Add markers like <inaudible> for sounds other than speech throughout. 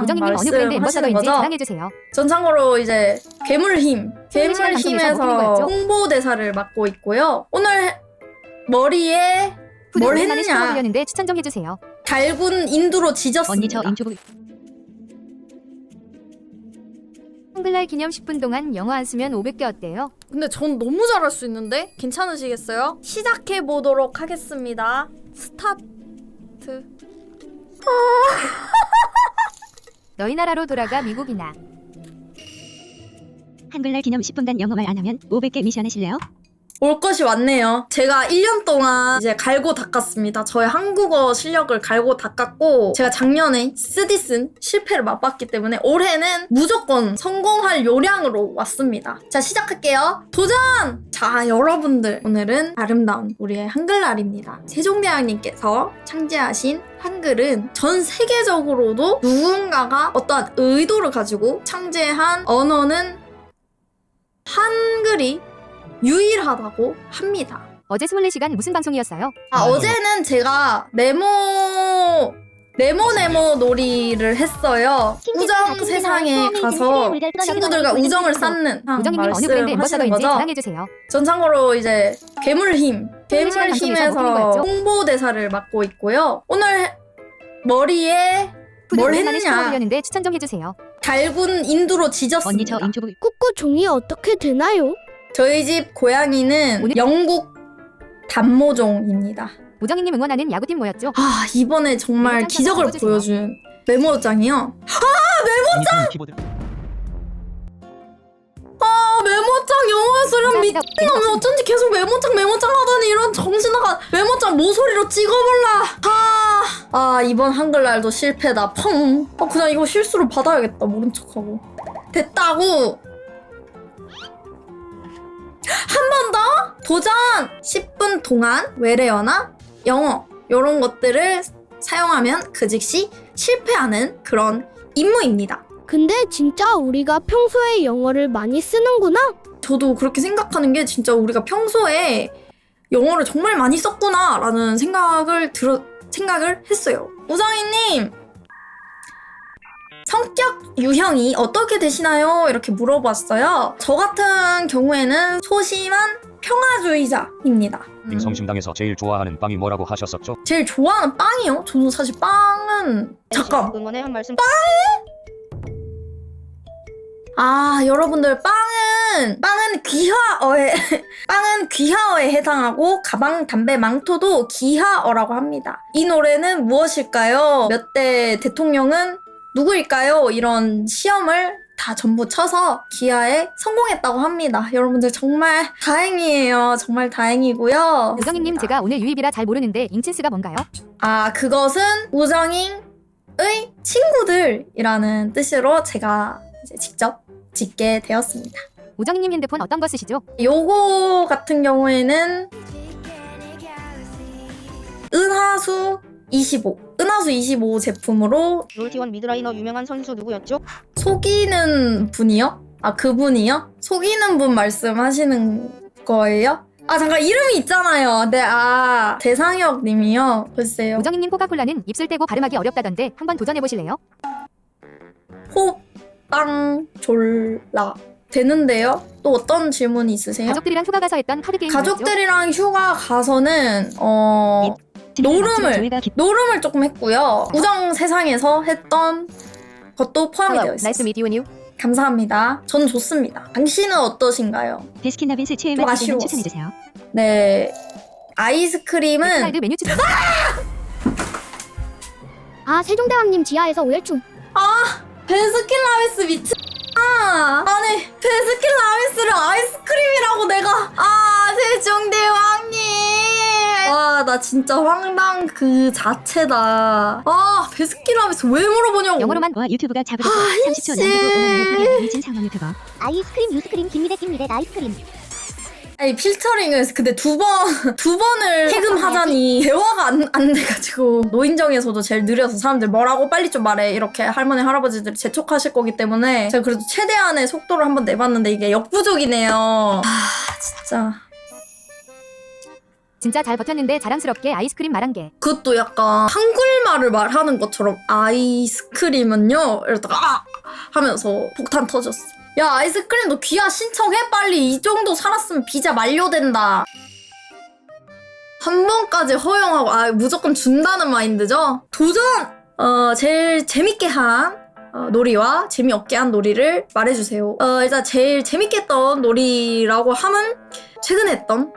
우정이님 어느 브랜드 엠버서더인지 자랑해주세요. 전 참고로 이제 괴물힘, 방송에서 뭐라고 괴물힘에서? 홍보 대사를 맡고 있고요. 오늘 머리에 뭘 했느냐? 시켜보려는데 추천 좀 해주세요. 달군 인두로 지졌습니다. 언니 저 인튜브 한글날 기념 10분 동안 영어 안 쓰면 500개 어때요? 근데 전 너무 잘할 수 있는데 괜찮으시겠어요? 시작해 보도록 하겠습니다. 스타트. <laughs> 너희 나라로 돌아가 미국이나. 한글날 기념 10분간 영어말 안 하면 500개 미션 하실래요? 올 것이 왔네요. 제가 1년 동안 이제 갈고 닦았습니다. 저의 한국어 실력을 갈고 닦았고, 제가 작년에 쓰디쓴 실패를 맛봤기 때문에 올해는 무조건 성공할 요량으로 왔습니다. 자, 시작할게요. 도전! 자, 여러분들. 오늘은 아름다운 우리의 한글날입니다. 세종대왕님께서 창제하신 한글은 전 세계적으로도 누군가가 어떠한 의도를 가지고 창제한 언어는 한글이 유일하다고 합니다. 어제 24시간 무슨 방송이었어요? 아, 어제는 제가 네모 네모 네모 놀이를 했어요. 우정 세상에 가서 친구들과 우정을 쌓는 우정이님 어느 브랜드 엠버서더인지 거죠. 자랑해주세요. 전 참고로 이제 괴물힘 방송에서 뭐라고 괴물힘에서? 홍보 대사를 맡고 있고요. 오늘 머리에 뭘? 시켜보려는데 추천 좀 해주세요. 달군 인두로 지졌습니다. 언니 저 인튜브 꾸꾸 종이 어떻게 되나요? 저희 집 고양이는 오늘- 영국 단모종입니다. 우정이님 응원하는 야구팀 뭐였죠? 아 이번에 정말 메모장 기적을. 보여준 메모장이요. 메모장 아 메모장 영어 쓰면 감사합니다. 미친놈이 어쩐지 계속 메모장 메모장 하더니 이런 정신나가 메모장 모서리로 찍어볼라. 아, 아 이번 한글날도 실패다. 펑. 아 그냥 이거 실수로 받아야겠다. 모른 척하고. 됐다고. 한 번 더 도전. 10분 동안 외래어나 영어 이런 것들을 사용하면 그 즉시 실패하는 그런 임무입니다. 근데 진짜 우리가 평소에 영어를 많이 쓰는구나? 저도 그렇게 생각하는 게 진짜 우리가 평소에 영어를 정말 많이 썼구나라는 생각을 들어 생각을 했어요. 우정이님 성격 유형이 어떻게 되시나요? 이렇게 물어봤어요. 저 같은 경우에는 소심한 평화주의자입니다. 음, 성심당에서 제일 좋아하는 빵이 뭐라고 하셨었죠? 제일 좋아하는 빵이요? 저는 사실 빵은 잠깐 응원의 한 말씀 아, 여러분들 빵은 빵은 귀화어에 <laughs> 빵은 귀화어에 해당하고 가방, 담배, 망토도 귀화어라고 합니다. 이 노래는 무엇일까요? 몇 대 대통령은 누구일까요? 이런 시험을 다 전부 쳐서 기하에 성공했다고 합니다. 여러분들 정말 다행이에요. 정말 다행이고요. 우정이님 제가 오늘 유입이라 잘 모르는데 인친스가 뭔가요? 아, 그것은 우정잉의 친구들이라는 뜻으로 제가 이제 직접 짓게 되었습니다. 우정이님 핸드폰 어떤 거 쓰시죠? 요거 같은 경우에는 25, 은하수 25 제품으로 롤티원 미드라이너 유명한 선수 누구였죠? 속이는 분이요? 아, 그분이요? 속이는 분 말씀하시는 거예요? 아, 잠깐 이름이 있잖아요. 네, 아, 대상혁 님이요. 글쎄요. 우정이님 코카콜라는 입술 떼고 발음하기 어렵다던데 한번 도전해보실래요? 호빵 졸라. 되는데요? 또 어떤 질문이 있으세요? 가족들이랑 휴가 가서 했던 카드 게임? 가족들이랑 휴가 가서는 어 노름을 조회가 깊- 노름을 조금 했고요. 우정 세상에서 했던 것도 포함이 되어 you. 감사합니다. 전 좋습니다. 당신은 어떠신가요? 베스킨라빈스 최애 좀맛 아쉬웠어. 추천해 주세요. 네. 아이스크림은 메뉴 추천. 아 세종대왕님 지하에서 오열충 베스킨라빈스 미친. 아, 아니 베스킨라빈스를 아이스크림이라고 내가 아 세종대왕님. 와, 나 진짜 황당 그 자체다. 아, 베스킨라빈스 왜 물어보냐고. 영어로만 와 유튜브가 작으고 30초 아이씨. 남기고 5만 개 미친 상어 유튜버. 아이스크림 유스크림 김미래 김미래 아이스크림 아니 필터링을 근데 두 번 두 번을 해금하자니 대화가 안, 안 돼가지고 노인정에서도 제일 느려서 사람들 뭐라고 빨리 좀 말해 이렇게 할머니 할아버지들이 재촉하실 거기 때문에 제가 그래도 최대한의 속도를 한번 내봤는데 이게 역부족이네요 아 진짜 진짜 잘 버텼는데 자랑스럽게 아이스크림 말한 게. 그것도 약간 한글말을 말하는 것처럼 아이스크림은요? 이러다가 아! 하면서 폭탄 터졌어. 야 아이스크림도 귀하 신청해? 빨리 이 정도 살았으면 비자 만료된다. 한 번까지 허용하고 아 무조건 준다는 마인드죠? 도전! 어 제일 재밌게 한 어, 놀이와 재미없게 한 놀이를 말해주세요. 어 일단 제일 재밌게 했던 놀이라고 하면 최근에 했던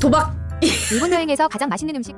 도박 일본 여행에서 가장 맛있는 음식.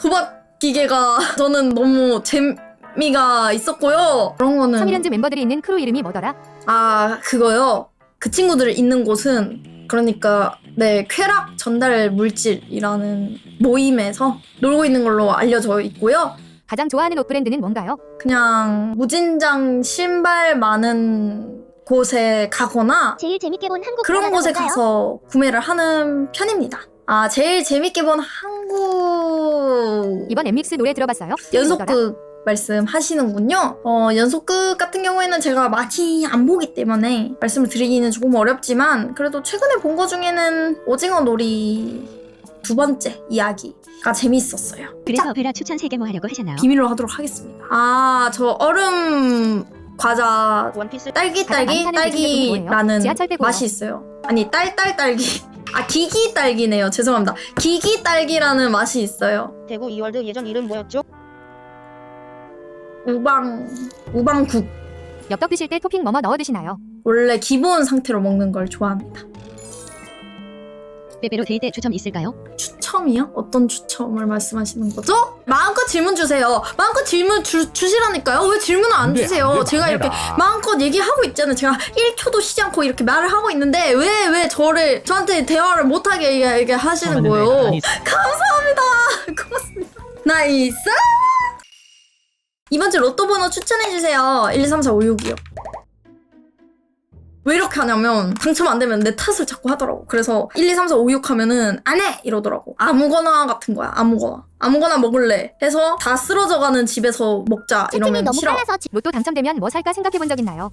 도박 기계가 저는 너무 재미가 있었고요. 그런 거는 성일연즈 멤버들이 있는 크루 이름이 뭐더라? 아 그거요. 그 친구들 있는 곳은 그러니까 네 쾌락 전달 물질이라는 모임에서 놀고 있는 걸로 알려져 있고요. 가장 좋아하는 옷 브랜드는 뭔가요? 그냥 무진장 신발 많은 곳에 가거나 제일 재밌게 본 한국 그런 곳에 뭔가요? 가서 구매를 하는 편입니다. 아 제일 재밌게 본 한국 이번 엠믹스 노래 들어봤어요? 연속극 말씀하시는군요. 어, 연속극 같은 경우에는 제가 많이 안 보기 때문에 말씀을 드리기는 조금 어렵지만 그래도 최근에 본 거 중에는 오징어 놀이 두 번째 이야기가 재밌었어요. 그래서 베라 추천 3개 뭐 하려고 하셨나요? 비밀로 하도록 하겠습니다. 아, 저 얼음 과자 원피스 딸기 딸기? 딸기라는. 맛이 있어요. 아니 딸딸 딸기. 아 기기 딸기네요. 죄송합니다. 기기 딸기라는 맛이 있어요. 대구 이월드 예전 이름 뭐였죠? 우방 우방국. 엽떡 드실 때 토핑 뭐뭐 넣어 드시나요? 원래 기본 상태로 먹는 걸 좋아합니다. 빼빼로 데이 때 추첨 있을까요? 추첨이요? 어떤 추첨을 말씀하시는 거죠? 마음껏 질문 주세요. 마음껏 질문 주, 주시라니까요. 왜 질문을 안 주세요? 제가 이렇게 마음껏 얘기하고 있잖아요. 제가 1초도 쉬지 않고 이렇게 말을 하고 있는데 왜 왜 저를 저한테 대화를 못하게 얘기, 얘기 하시는 거예요? 감사합니다. <laughs> 고맙습니다. 나이스. 이번 주 로또 번호 추천해 주세요. 1, 2, 3, 4, 5, 6이요. 왜 이렇게 하냐면 당첨 안 되면 내 탓을 자꾸 하더라고. 그래서 1, 2, 3, 4, 5, 6 하면은 안 해! 이러더라고. 아무거나 같은 거야. 아무거나. 아무거나 먹을래. 해서 다 쓰러져가는 집에서 먹자. 채팅이 이러면 너무 싫어. 빨라서 지- 로또 당첨되면 뭐 살까 생각해 본 적 있나요?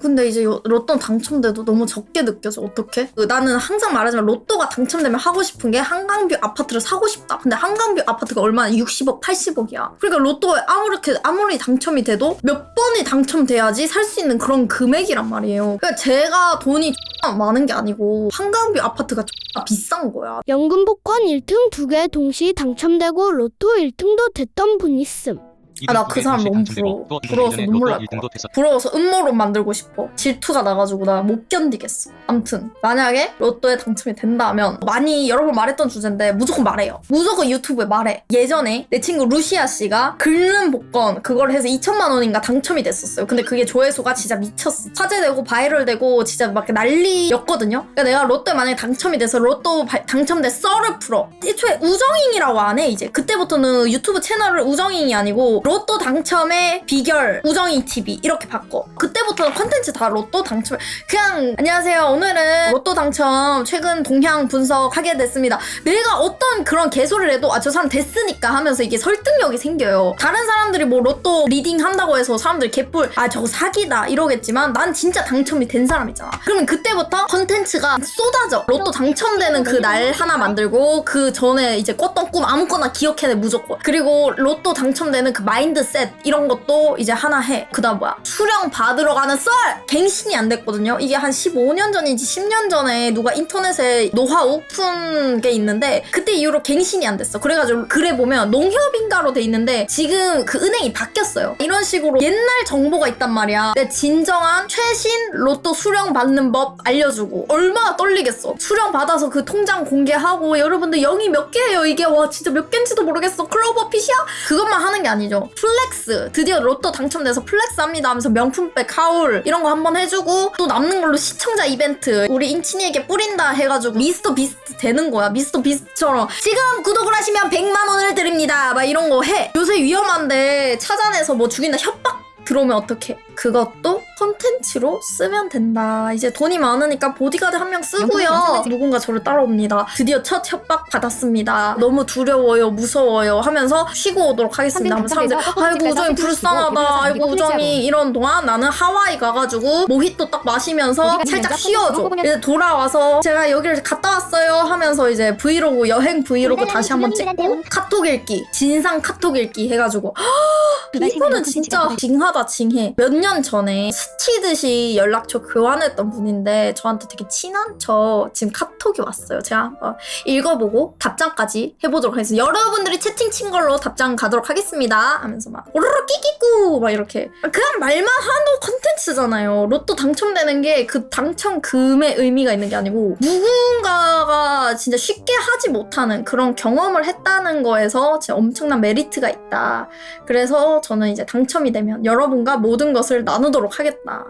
근데 이제 요- 로또 당첨돼도 너무 적게 느껴져. 어떡해? 그 나는 항상 말하지만 로또가 당첨되면 하고 싶은 게 한강뷰 아파트를 사고 싶다. 근데 한강뷰 아파트가 얼마나 60억, 80억이야. 그러니까 로또에 아무렇게 아무리 당첨이 돼도 몇 번이 당첨돼야지 살 수 있는 그런 금액이란 말이에요. 그러니까 제가 돈이 X나 많은 게 아니고 한강뷰 아파트가 X나 비싼 거야. 연금 복권 1등 두 개 동시 당첨되고 로또 1등도 됐던 분 있음. 아, 나 그 사람 너무 부러워. 부러워서 눈물 날 것 같아. 부러워서 음모론 만들고 싶어. 질투가 나가지고 나 못 견디겠어. 암튼 만약에 로또에 당첨이 된다면 많이 여러 번 말했던 주제인데 무조건 말해요. 무조건 유튜브에 말해. 예전에 내 친구 루시아 씨가 긁는 복권 그걸 해서 2천만 원인가 당첨이 됐었어요. 근데 그게 조회수가 진짜 미쳤어. 화제되고 바이럴되고 진짜 막 난리였거든요. 그러니까 내가 로또에 만약에 당첨이 돼서 로또 바- 당첨된 썰을 풀어. 애초에 우정잉이라고 안 해 이제. 그때부터는 유튜브 채널을 우정잉이 아니고 로또 당첨의 비결 우정잉 TV 이렇게 바꿔. 그때부터는 컨텐츠 다 로또 당첨. 그냥 안녕하세요. 오늘은 로또 당첨 최근 동향 분석하게 됐습니다. 내가 어떤 그런 개소리를 해도 아 저 사람 됐으니까 하면서 이게 설득력이 생겨요. 다른 사람들이 뭐 로또 리딩 한다고 해서 사람들이 개뿔 아 저거 사기다 이러겠지만 난 진짜 당첨이 된 사람이잖아. 그러면 그때부터 컨텐츠가 쏟아져. 로또 당첨되는 그 날 하나 만들고 그 전에 이제 꿨던 꿈 아무거나 기억해내 무조건. 그리고 로또 당첨되는 그 마인드셋 이런 것도 이제 하나 해. 그다음 뭐야? 수령 받으러 가는 썰! 갱신이 안 됐거든요. 이게 한 15년 전인지 10년 전에 누가 인터넷에 노하우 푼 게 있는데 그때 이후로 갱신이 안 됐어. 그래가지고 글에 보면 농협인가로 돼 있는데 지금 그 은행이 바뀌었어요. 이런 식으로 옛날 정보가 있단 말이야. 내 진정한 최신 로또 수령 받는 법 알려주고 얼마나 떨리겠어. 수령 받아서 그 통장 공개하고 여러분들 영이 몇 개예요 이게 와 진짜 몇 개인지도 모르겠어. 클로버 핏이야? 그것만 하는 게 아니죠. 플렉스 드디어 로또 당첨돼서 플렉스 합니다 하면서 명품백 하울 이런 거 한번 해주고 또 남는 걸로 시청자 이벤트 우리 인친이에게 뿌린다 해가지고 미스터 비스트 되는 거야. 미스터 비스트처럼 지금 구독을 하시면 100만 원을 드립니다. 막 이런 거 해. 요새 위험한데 찾아내서 뭐 죽인다 협박 들어오면 어떡해. 그것도 컨텐츠로 쓰면 된다. 이제 돈이 많으니까 보디가드 한 명 쓰고요. 누군가 저를 따라옵니다. 드디어 첫 협박 받았습니다. 너무 두려워요, 무서워요 하면서 쉬고 오도록 하겠습니다. 하면 사람들 아이고 우정이 불쌍하다. 아이고 우정이 이런 동안 나는 하와이 가가지고 모히또 딱 마시면서 살짝 쉬어줘. 이제 돌아와서 제가 여기를 갔다 왔어요 하면서 이제 브이로그 여행 브이로그 다시 한번 찍고 카톡 읽기 진상 카톡 읽기 해가지고 이거는 진짜 징하다 징해. 몇 년 전에 스치듯이 연락처 교환했던 분인데 저한테 되게 친한 척 지금 카톡이 왔어요. 제가 한번 읽어보고 답장까지 해보도록 하겠습니다. 여러분들이 채팅 친 걸로 답장 가도록 하겠습니다. 하면서 막 오르르 끼끼꾸 막 이렇게. 그냥 말만 하는 컨텐츠잖아요. 로또 당첨되는 게 그 당첨금의 의미가 있는 게 아니고 누군가가 진짜 쉽게 하지 못하는 그런 경험을 했다는 거에서 진짜 엄청난 메리트가 있다. 그래서 저는 이제 당첨이 되면 여러분과 모든 것을 나누도록 하겠다.